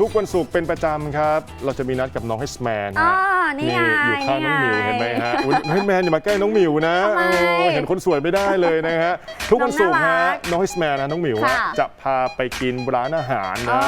ทุกวันศุกร์เป็นประจำครับ เราจะมีนัดกับน้องเฮสแมนอ๋อฮะนี่ไงอยู่ข้างน้องหมิวนี่ไงเห็นไหมฮะอุ๊ยเฮสแมนอย่ามาใกล้น้องหมิวนะทำไมเออเห็นคนสวยไม่ได้เลยนะฮะ ทุกวันศุกร์น้องน่าฮะรักน้องเฮสแมนนะน้องหมิวฮะค่ะจะพาไปกินร้านอาหารนะ อ๋อ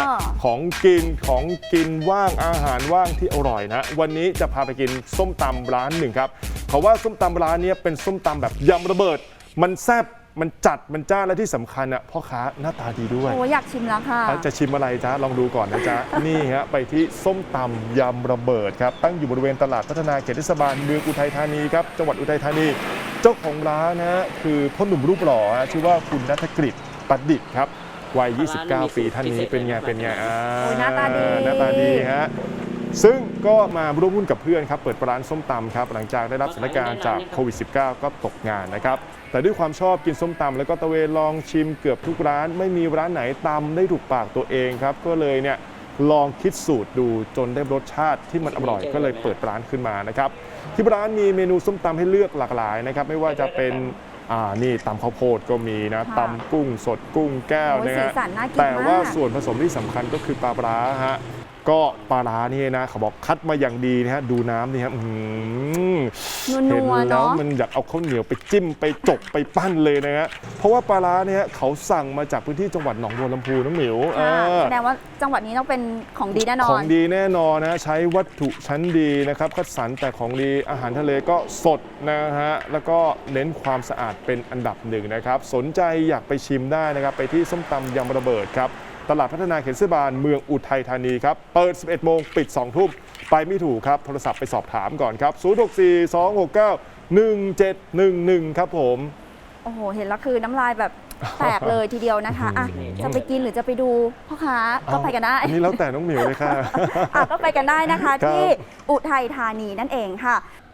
ของกินของกินว่างอาหารว่างที่อร่อยนะ วันนี้จะพาไปกินส้มตำร้านหนึ่งครับเขาว่าส้มตำร้านเนี้ยเป็นส้มตำแบบยำระเบิด มันแซ่บ มันจัดมันจ้านและที่สำคัญอะพ่อค้าหน้าตาดีด้วยโอ้อยากชิมแล้วค่ะจะชิมอะไรจ๊ะลองดูก่อนนะจ๊ะ นี่ฮะไปที่ส้มตำยำระเบิดครับตั้งอยู่บริเวณตลาดพัฒนาเขตเทศบาลเมืองอุทัยธานีครับจังหวัดอุทัยธานี เจ้าของร้านนะฮะคือพ่อหนุ่มรูปหล่อฮะชื่อว่าคุณนัฐกฤษปัดดิษฐ์ครับวัย 29 ปีท่านนี้เป็นไงเป็นไงอ่าโอ้ยหน้าตาดี หน้าตาดีฮะ ซึ่งก็มาร่วมหุ้นกับเพื่อนครับ เปิดร้านส้มตำครับ หลังจากได้รับสถานการณ์จากโควิด -19 ก็ตกงานนะครับ แต่ด้วยความชอบกินส้มตำแล้วก็ตะเวนลองชิมเกือบทุกร้าน ไม่มีร้านไหนตำได้ถูกปากตัวเองครับ ก็เลยเนี่ยลองคิดสูตรดูจนได้รสชาติที่มันอร่อยก็เลยเปิดร้านขึ้นมานะครับ ที่ร้านมีเมนูส้มตำให้เลือกหลากหลายนะครับ ไม่ว่าจะเป็นอ่านี่ตำข้าวโพดก็มีนะค่ะตำกุ้งสดกุ้งแก้วโอ้ยนะสีฮะสันน่ากินแต่ว่ามากส่วนผสมที่สำคัญก็คือปลาร้าฮะ ก็ปลาร้านี่นะเขาบอกคัดมาอย่างดีนะฮะดูน้ำนี่ครับอื้อหือนัเห็นวๆแล้วเนาะมันอยากเอาข้าวเหนียวไปจิ้มไปจกไปปั้นเลยนะฮะเพราะว่าปลาร้าเนี่ยเขาสั่งมาจากพื้นที่จังหวัดหนองบัวลำพูน้องหมิวค่ะเออแสดงว่าจังหวัดนี้ต้องเป็นของดีแน่นอขอนงดีแน่นอนนะใช้วัตถุชั้นดีนะครับคัดสรรแต่ของดีอาหารทะเลก็สดนะฮะแล้วก็เน้นความสะอาดเป็นอันดับหนึ่งนะครับสนใจอยากไปชิมได้นะครับไปที่ส้มตำยำระเบิดครับ ตลาดพัฒนาเขตเทศบาลเมืองอุทัยธานีครับ เปิด 11 โมง ปิด 2 ทุ่ม ไปไม่ถูกครับ โทรศัพท์ไปสอบถามก่อนครับ 064 269 1711 ครับผม โอ้โห เห็นแล้วคือน้ำลายแบบแตกเลยทีเดียวนะคะอะจะไปกินหรือจะไปดูพ่อค้าก็ไปกันได้ อันนี้แล้วแต่น้องหมิวเลยค่ะ อะก็ไปกันได้นะคะครับที่อุทัยธานีนั่นเองค่ะ